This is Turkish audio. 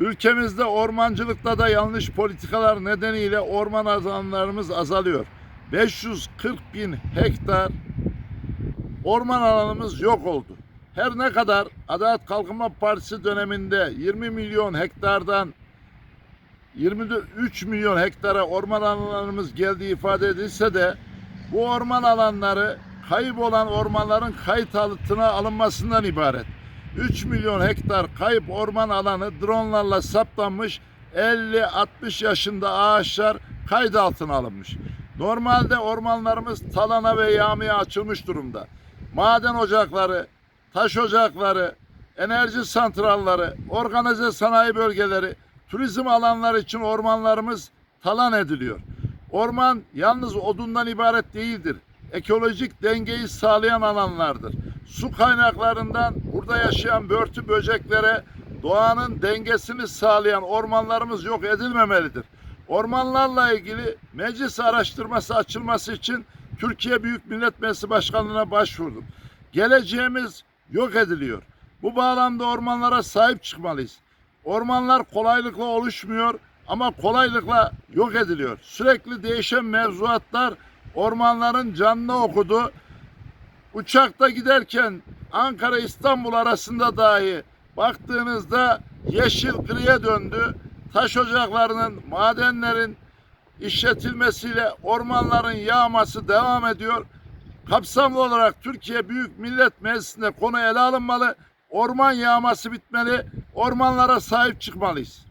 Ülkemizde ormancılıkta da yanlış politikalar nedeniyle orman alanlarımız azalıyor. 540 bin hektar orman alanımız yok oldu. Her ne kadar Adalet Kalkınma Partisi döneminde 20 milyon hektardan 23 milyon hektara orman alanlarımız geldiği ifade edilse de bu orman alanları kayıp olan ormanların kayıt altına alınmasından ibaret. 3 milyon hektar kayıp orman alanı dronlarla saptanmış 50-60 yaşında ağaçlar kayıt altına alınmış. Normalde ormanlarımız talana ve yağmaya açılmış durumda. Maden ocakları, taş ocakları, enerji santralları, organize sanayi bölgeleri, turizm alanları için ormanlarımız talan ediliyor. Orman yalnız odundan ibaret değildir. Ekolojik dengeyi sağlayan alanlardır. Su kaynaklarından burada yaşayan börtü böceklere doğanın dengesini sağlayan ormanlarımız yok edilmemelidir. Ormanlarla ilgili meclis araştırması açılması için Türkiye Büyük Millet Meclisi Başkanlığı'na başvurdum. Geleceğimiz yok ediliyor. Bu bağlamda ormanlara sahip çıkmalıyız. Ormanlar kolaylıkla oluşmuyor ama kolaylıkla yok ediliyor. Sürekli değişen mevzuatlar ormanların canını okudu. Uçakta giderken Ankara İstanbul arasında dahi baktığınızda yeşil griye döndü. Taş ocaklarının, madenlerin işletilmesiyle ormanların yağması devam ediyor. Kapsamlı olarak Türkiye Büyük Millet Meclisi'nde konu ele alınmalı. Orman yağması bitmeli. Ormanlara sahip çıkmalıyız.